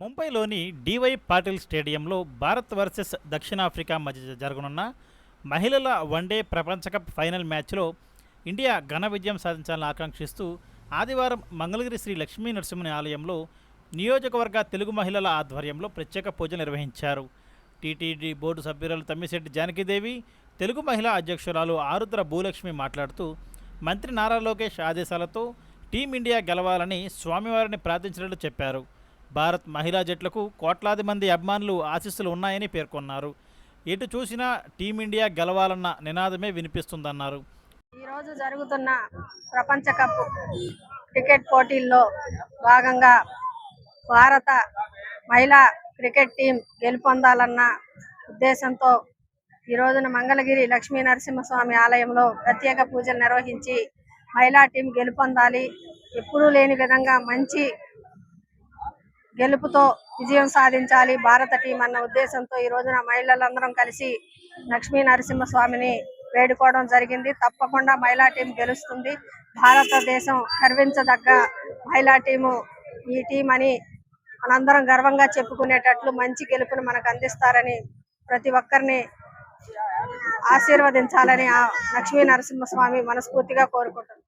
ముంబైలోని డివై పాటిల్ స్టేడియంలో భారత్ వర్సెస్ దక్షిణాఫ్రికా మధ్య జరగనున్న మహిళల వన్డే ప్రపంచ కప్ ఫైనల్ మ్యాచ్లో ఇండియా ఘన విజయం సాధించాలని ఆకాంక్షిస్తూ ఆదివారం మంగళగిరి శ్రీ లక్ష్మీ నరసింహుని ఆలయంలో నియోజకవర్గ తెలుగు మహిళల ఆధ్వర్యంలో ప్రత్యేక పూజలు నిర్వహించారు. టీటీడీ బోర్డు సభ్యురాలు తమ్మిశెట్టి జానకిదేవి తెలుగు మహిళా అధ్యక్షురాలు ఆరుద్ర భూలక్ష్మి మాట్లాడుతూ మంత్రి నారా లోకేష్ ఆదేశాలతో టీమిండియా గెలవాలని స్వామివారిని ప్రార్థించినట్లు చెప్పారు. భారత్ మహిళా జట్లకు కోట్లాది మంది అభిమానులు ఆశీస్సులు ఉన్నాయని పేర్కొన్నారు. ఎటు చూసినా టీమిండియా గెలవాలన్న నినాదమే వినిపిస్తుందన్నారు. ఈరోజు జరుగుతున్న ప్రపంచ కప్ క్రికెట్ పోటీల్లో భాగంగా భారత మహిళా క్రికెట్ టీం గెలుపొందాలన్న ఉద్దేశంతో ఈ రోజున మంగళగిరి లక్ష్మీ నరసింహస్వామి ఆలయంలో ప్రత్యేక పూజలు నిర్వహించి మహిళా టీం గెలుపొందాలి. ఎప్పుడూ లేని విధంగా మంచి గెలుపుతో విజయం సాధించాలి భారత టీం అన్న ఉద్దేశంతో ఈ రోజున మహిళలందరం కలిసి లక్ష్మీ నరసింహస్వామిని వేడుకోవడం జరిగింది. తప్పకుండా మహిళా టీం గెలుస్తుంది. భారతదేశం గర్వించదగ్గ మహిళా టీము ఈ టీం అని మనందరం గర్వంగా చెప్పుకునేటట్లు మంచి గెలుపుని మనకు అందిస్తారని ప్రతి ఒక్కరిని ఆశీర్వదించాలని ఆ లక్ష్మీ నరసింహస్వామి మనస్ఫూర్తిగా కోరుకుంటున్నాం.